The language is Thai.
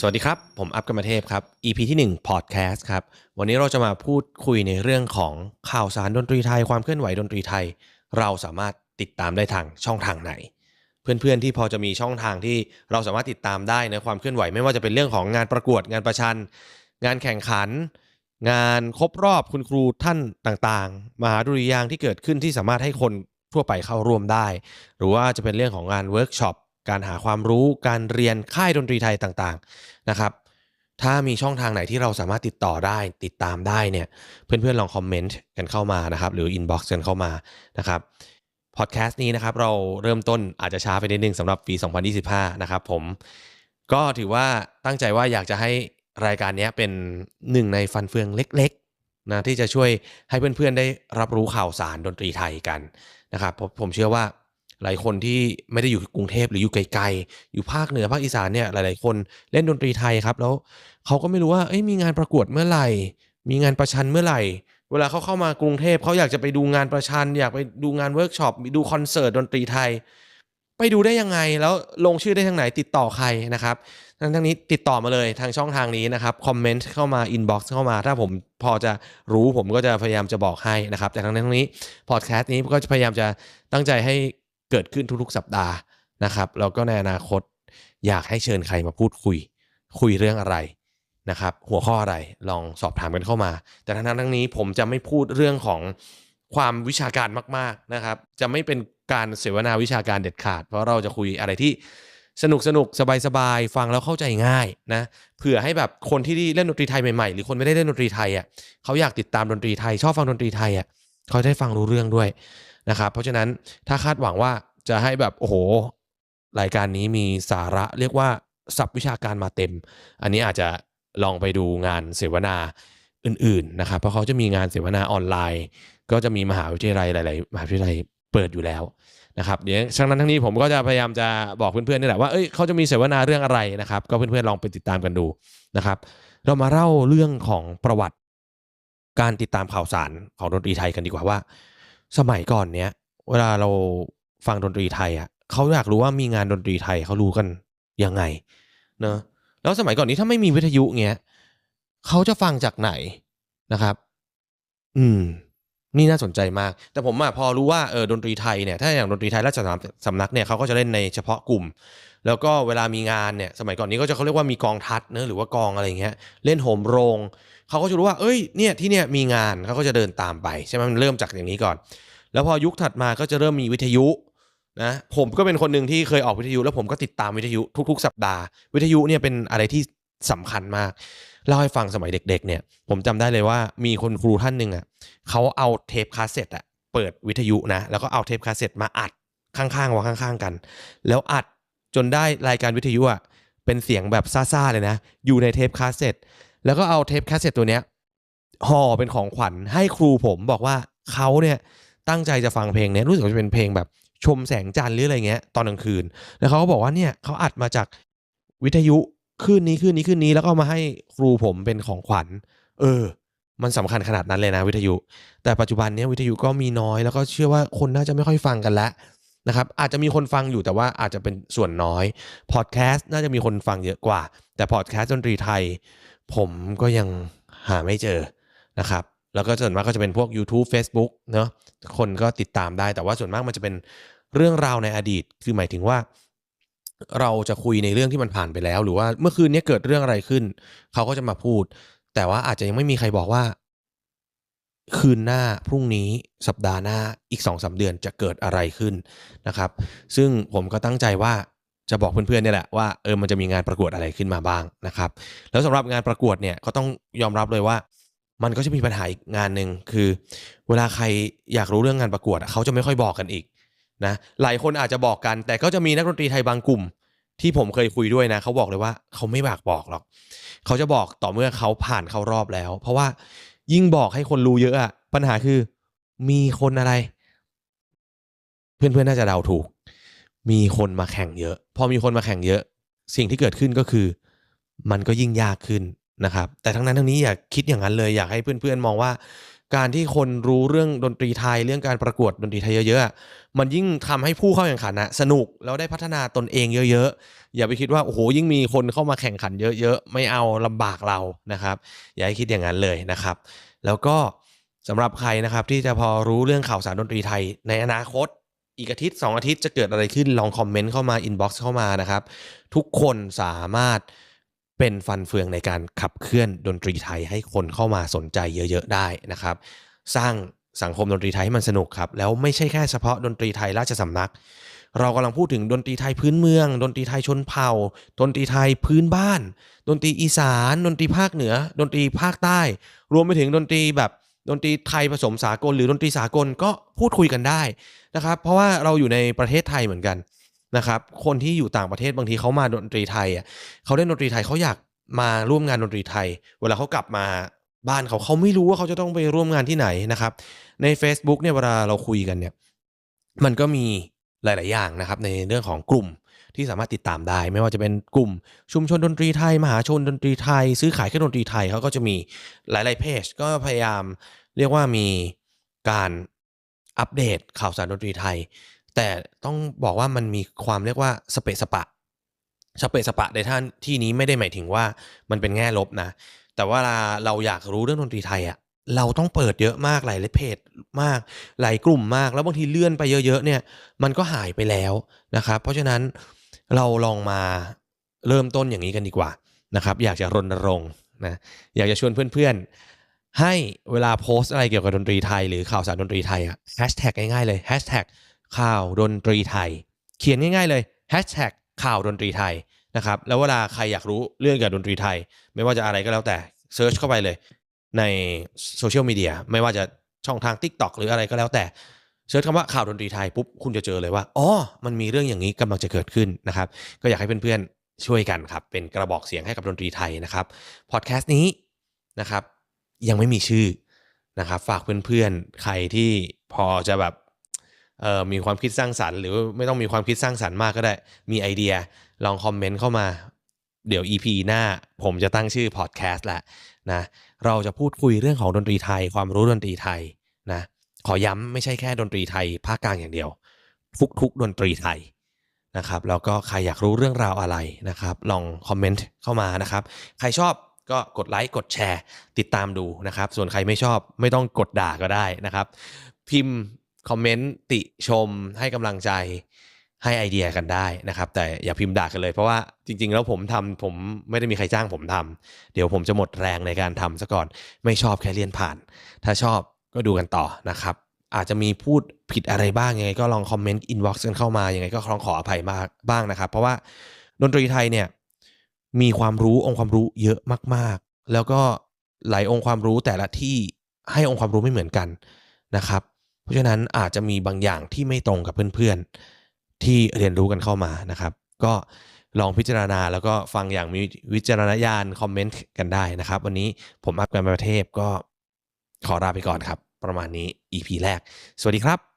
สวัสดีครับ ผมอัพกรรมเทพครับ EP ที่1 Podcast ครับ วันนี้เราจะมาพูดคุยในเรื่องของข่าวสารดนตรีไทย ความเคลื่อนไหวดนตรีไทย เราสามารถติดตามได้ทางช่องทางไหน เพื่อนๆที่พอจะมีช่องทางที่เราสามารถติดตามได้ในความเคลื่อนไหวไม่ว่าจะเป็นเรื่องของงานประกวดงานประชัน งานแข่งขัน งานครบรอบคุณครูท่านต่างๆ มหาดุริยางที่เกิดขึ้นที่สามารถให้คนทั่วไปเข้าร่วมได้ หรือว่าจะเป็นเรื่องของงานเวิร์กช็อป การหาความรู้การเรียนค่ายดนตรีไทยต่างๆนะครับ ถ้ามีช่องทางไหนที่เราสามารถติดต่อได้ติดตามได้เนี่ยเพื่อนๆลองคอมเมนต์กันเข้ามานะครับ หรืออินบ็อกซ์กันเข้ามานะครับพอดแคสต์นี้นะครับเราเริ่มต้นอาจจะช้าไปนิดนึงสำหรับปี 2025 นะครับผมก็ถือว่าตั้งใจว่าอยากจะให้รายการนี้เป็นหนึ่งในฟันเฟืองเล็กๆนะที่จะช่วยให้เพื่อนๆได้รับรู้ข่าวสารดนตรีไทยกันนะครับผมผมเชื่อว่า หลายคนที่ไม่ได้อยู่กรุงเทพหรืออยู่ไกลๆ อยู่ภาคเหนือภาคอีสานเนี่ยหลาย ๆ คนเล่นดนตรีไทยครับ แล้วเขาก็ไม่รู้ว่าเอ้ยมีงานประกวดเมื่อไหร่ มีงานประชันเมื่อไหร่ เวลาเขาเข้ามากรุงเทพเขาอยากจะไปดูงานประชัน อยากไปดูงานเวิร์กช็อปดูคอนเสิร์ตดนตรีไทย ไปดูได้ยังไงแล้วลงชื่อได้ทางไหนติดต่อใครนะครับทั้งทั้งนี้ติดต่อมาเลยทางช่องทางนี้นะครับคอมเมนต์เข้ามาอินบ็อกซ์เข้ามา ถ้าผมพอจะรู้ผมก็จะพยายามจะบอกให้นะครับ แต่ทั้งนั้นทั้งนี้พอดแคสต์นี้ก็จะพยายามจะตั้งใจให้ เกิดขึ้นทุกๆ สัปดาห์นะครับแล้วก็ในอนาคตอยากให้เชิญใครมาพูดคุย คุยเรื่องอะไรนะครับ หัวข้ออะไรลองสอบถามกันเข้ามา แต่ทั้งนั้นทั้งนี้ผมจะไม่พูดเรื่องของความวิชาการมาก ๆนะครับ จะไม่เป็นการเสวนาวิชาการเด็ดขาด เพราะเราจะคุยอะไรที่สนุกสนุกสบายสบายฟังแล้วเข้าใจง่ายนะเผื่อให้แบบคนที่เล่นดนตรีไทยใหม่ๆ หรือคนไม่ได้เล่นดนตรีไทยอะเขาอยากติดตามดนตรีไทย ชอบฟังดนตรีไทยอะเขาได้ฟังรู้เรื่องด้วย นะครับ เพราะฉะนั้นถ้าคาดหวังว่าจะให้แบบโอ้โห รายการนี้มีสาระเรียกว่าศัพท์วิชาการมาเต็ม อันนี้อาจจะลองไปดูงานเสวนาอื่นๆนะครับ เพราะเขาจะมีงานเสวนาออนไลน์ ก็จะมีมหาวิทยาลัยหลาย ๆ มหาวิทยาลัยเปิดอยู่แล้วนะครับเดี๋ยวทั้งนั้นทั้งนี้ผมก็จะพยายามจะบอกเพื่อนๆนี่แหละว่าเอ้ยเขาจะมีเสวนาเรื่องอะไรนะครับ ก็เพื่อนๆลองไปติดตามกันดูนะครับ เรามาเล่าเรื่องของประวัติการติดตามข่าวสารของดนตรีไทยกันดีกว่าว่า สมัยก่อนเนี้ย เวลาเราฟังดนตรีไทยอะเขาอยากรู้ว่ามีงานดนตรีไทยเขารู้กันยังไงเนอะแล้วสมัยก่อนนี้ถ้าไม่มีวิทยุเงี้ยเขาจะฟังจากไหนนะครับ อืม นี่น่าสนใจมาก แต่ผมอะพอรู้ว่าเออดนตรีไทยเนี่ย ถ้าอย่างดนตรีไทยราชสำนักเนี่ยเขาก็จะเล่นในเฉพาะกลุ่ม แล้วก็เวลามีงานเนี่ยสมัยก่อนนี้ก็จะเขาเรียกว่ามีกองทัดเนอะหรือว่ากองอะไรเงี้ยเล่นโหมโรง เขาก็จะรู้ว่าเอ้ยเนี่ยที่เนี่ยมีงานเขาก็จะเดินตามไปใช่ไหมมันเริ่มจากอย่างนี้ก่อน แล้วพอยุคถัดมาก็จะเริ่มมีวิทยุนะผมก็เป็นคนหนึ่งที่เคยออกวิทยุ แล้วผมก็ติดตามวิทยุทุก ๆ สัปดาห์ วิทยุเนี่ยเป็นอะไรที่สำคัญมากเล่าให้ฟังสมัยเด็ก ๆ เนี่ย ผมจำได้เลยว่ามีคนครูท่านหนึ่งอะเขาเอาเทปคาสเซ็ตอะเปิดวิทยุนะแล้วก็เอาเทปคาสเซ็ตมาอัดข้างๆวางข้าง ๆ กัน แล้วอัด จนได้รายการวิทยุอะเป็นเสียงแบบซ่าๆเลยนะ อยู่ในเทปคาสเซ็ตแล้วก็เอาเทปคาสเซ็ตตัวเนี้ยห่อเป็นของขวัญให้ครูผมบอกว่าเขาเนี่ยตั้งใจจะฟังเพลงเนี้ยรู้สึกว่าจะเป็นเพลงแบบชมแสงจันทร์หรืออะไรเงี้ยตอนกลางคืน แล้วเขาก็บอกว่าเนี่ยเขาอัดมาจากวิทยุคืนนี้คืนนี้คืนนี้แล้วก็มาให้ครูผมเป็นของขวัญ เออ มันสำคัญขนาดนั้นเลยนะวิทยุ แต่ปัจจุบันเนี้ยวิทยุก็มีน้อยแล้วก็เชื่อว่าคนน่าจะไม่ค่อยฟังกันแล้ว นะครับอาจจะมีคนฟังอยู่แต่ว่าอาจจะเป็นส่วนน้อยพอดแคสต์น่าจะมีคนฟังเยอะกว่า แต่พอดแคสต์ดนตรีไทย ผมก็ยังหาไม่เจอนะครับแล้วก็ส่วนมากก็จะเป็นพวก YouTube Facebook เนอะคนก็ติดตามได้ แต่ว่าส่วนมากมันจะเป็นเรื่องราวในอดีต คือหมายถึงว่า เราจะคุยในเรื่องที่มันผ่านไปแล้ว หรือว่าเมื่อคืนนี้เกิดเรื่องอะไรขึ้น เขาก็จะมาพูด แต่ว่าอาจจะยังไม่มีใครบอกว่า คืนหน้าพรุ่งนี้สัปดาห์หน้าอีกสองสาเดือนจะเกิดอะไรขึ้นนะครับ ซึ่งผมก็ตั้งใจว่าจะบอกเพื่อนๆเนี่ยแหละว่าเออมันจะมีงานประกวดอะไรขึ้นมาบ้างนะครับ แล้วสำหรับงานประกวดเนี่ยก็ต้องยอมรับเลยว่า มันก็จะมีปัญหาอีกงานหนึ่งคือ เวลาใครอยากรู้เรื่องงานประกวดเขาจะไม่ค่อยบอกกันอีกนะหลายคนอาจจะบอกกัน แต่ก็จะมีนักดนตรีไทยบางกลุ่ม ที่ผมเคยคุยด้วยนะเขาบอกเลยว่าเขาไม่บากบอกหรอก เขาจะบอกต่อเมื่อเขาผ่านเข้ารอบแล้ว เพราะว่า ยิ่งบอกให้คนรู้เยอะอะปัญหาคือ มีคนอะไร เพื่อนๆน่าจะเดาถูก มีคนมาแข่งเยอะ พอมีคนมาแข่งเยอะ สิ่งที่เกิดขึ้นก็คือ มันก็ยิ่งยากขึ้นนะครับ แต่ทั้งนั้นทั้งนี้อย่าคิดอย่างนั้นเลยอยากให้เพื่อนๆมองว่า การที่คนรู้เรื่องดนตรีไทยเรื่องการประกวดดนตรีไทยเยอะๆ มันยิ่งทำให้ผู้เข้าแข่งขันนะสนุกแล้วได้พัฒนาตนเองเยอะๆ อย่าไปคิดว่าโอ้โหยิ่งมีคนเข้ามาแข่งขันเยอะๆ ไม่เอาลำบากเรานะครับ อย่าให้คิดอย่างนั้นเลยนะครับ แล้วก็สำหรับใครนะครับที่จะพอรู้เรื่องข่าวสารดนตรีไทยในอนาคตอีกอาทิตย์ 2 อาทิตย์จะเกิดอะไรขึ้นลองคอมเมนต์เข้ามาอินบ็อกซ์เข้ามานะครับ ทุกคนสามารถ เป็นฟันเฟืองในการขับเคลื่อนดนตรีไทยให้คนเข้ามาสนใจเยอะๆได้นะครับ สร้างสังคมดนตรีไทยให้มันสนุกครับ แล้วไม่ใช่แค่เฉพาะดนตรีไทยราชสำนัก เรากำลังพูดถึงดนตรีไทยพื้นเมือง ดนตรีไทยชนเผ่า ดนตรีไทยพื้นบ้าน ดนตรีอีสาน ดนตรีภาคเหนือ ดนตรีภาคใต้ รวมไปถึงดนตรีแบบดนตรีไทยผสมสากล หรือดนตรีสากลก็พูดคุยกันได้นะครับ เพราะว่าเราอยู่ในประเทศไทยเหมือนกัน นะครับคนที่อยู่ต่างประเทศบางทีเขามาดนตรีไทยอะเขาเล่นดนตรีไทยเขาอยากมาร่วมงานดนตรีไทย เวลาเขากลับมาบ้านเขาเขาไม่รู้ว่าเขาจะต้องไปร่วมงานที่ไหนนะครับ ใน Facebook เนี่ยเวลาเราคุยกันเนี่ยมันก็มีหลาย ๆ อย่างนะครับ ในเรื่องของกลุ่มที่สามารถติดตามได้ ไม่ว่าจะเป็นกลุ่มชุมชนดนตรีไทย มหาชนดนตรีไทย ซื้อขายเครื่องดนตรีไทยเขาก็จะมีหลาย ๆ เพจ ก็พยายามเรียกว่ามีการอัปเดตข่าวสารดนตรีไทย แต่ต้องบอกว่ามันมีความเรียกว่าสเปสปะสเปสปะในท่านที่นี้ไม่ได้หมายถึงว่ามันเป็นแง่ลบนะ แต่ว่าเราอยากรู้เรื่องดนตรีไทยอะเราต้องเปิดเยอะมากหลายเพจมากหลายกลุ่มมาก แล้วบางทีเลื่อนไปเยอะๆเนี่ย มันก็หายไปแล้วนะครับ เพราะฉะนั้นเราลองมาเริ่มต้นอย่างนี้กันดีกว่านะครับ อยากจะรณรงค์นะอยากจะชวนเพื่อนๆ ให้เวลาโพสต์อะไรเกี่ยวกับดนตรีไทย หรือข่าวสารดนตรีไทยอะแฮชแท็กง่ายๆเลยแฮชแท็ก ข่าวดนตรีไทย เขียนง่ายๆเลยแฮชแท็กข่าวดนตรีไทยนะครับแล้วเวลาใครอยากรู้เรื่องเกี่ยวกับดนตรีไทย ไม่ว่าจะอะไรก็แล้วแต่เซิร์ชเข้าไปเลย ในโซเชียลมีเดียไม่ว่าจะช่องทาง Tik t o อกหรืออะไรก็แล้วแต่เซิร์ชคำว่าข่าวดนตรีไทยปุ๊บคุณจะเจอเลยว่าอ๋อมันมีเรื่องอย่างนี้กำลังจะเกิดขึ้นนะครับ ก็อยากให้เพื่อนๆช่วยกันครับ เป็นกระบอกเสียงให้กับดนตรีไทยนะครับพอดแคสต์นี้นะครับ ยังไม่มีชื่อนะครับ ฝากเพื่อนๆใครที่พอจะแบบ มีความคิดสร้างสรรค์หรือไม่ต้องมีความคิดสร้างสรรค์มากก็ได้ มีไอเดียลองคอมเมนต์เข้ามา เดี๋ยว EP หน้าผมจะตั้งชื่อพอดแคสต์แหละนะเราจะพูดคุยเรื่องของดนตรีไทย ความรู้ดนตรีไทยนะขอย้ำไม่ใช่แค่ดนตรีไทยภาคกลางอย่างเดียว ทุกทุกดนตรีไทยนะครับแล้วก็ใครอยากรู้เรื่องราวอะไรนะครับลองคอมเมนต์เข้ามานะครับใครชอบก็กดไลค์กดแชร์ ติดตามดูนะครับ ส่วนใครไม่ชอบไม่ต้องกดด่าก็ได้นะครับ พิมพ์ คอมเมนต์ติชมให้กำลังใจให้ไอเดียกันได้นะครับ แต่อย่าพิมพ์ด่ากันเลยเพราะว่าจริง ๆ แล้วผมทำผมไม่ได้มีใครจ้างผมทำเดี๋ยวผมจะหมดแรงในการทำซะก่อนไม่ชอบแค่เลี่ยนผ่าน ถ้าชอบก็ดูกันต่อนะครับ อาจจะมีพูดผิดอะไรบ้างยังไง ก็ลองคอมเมนต์อินบ็อกซ์กันเข้ามายังไงก็ลองขออภัยมากบ้างนะครับ เพราะว่าดนตรีไทยเนี่ยมีความรู้องค์ความรู้เยอะมากๆ แล้วก็หลายองค์ความรู้แต่ละที่ให้องค์ความรู้ไม่เหมือนกันนะครับ เพราะฉะนั้นอาจจะมีบางอย่างที่ไม่ตรงกับเพื่อนๆ ที่เรียนรู้กันเข้ามานะครับ ก็ลองพิจารณาแล้วก็ฟังอย่างมีวิจารณญาณคอมเมนต์กันได้นะครับ วันนี้ผมอัพกันประเทศก็ขอลาไปก่อนครับ ประมาณนี้ EP แรก สวัสดีครับ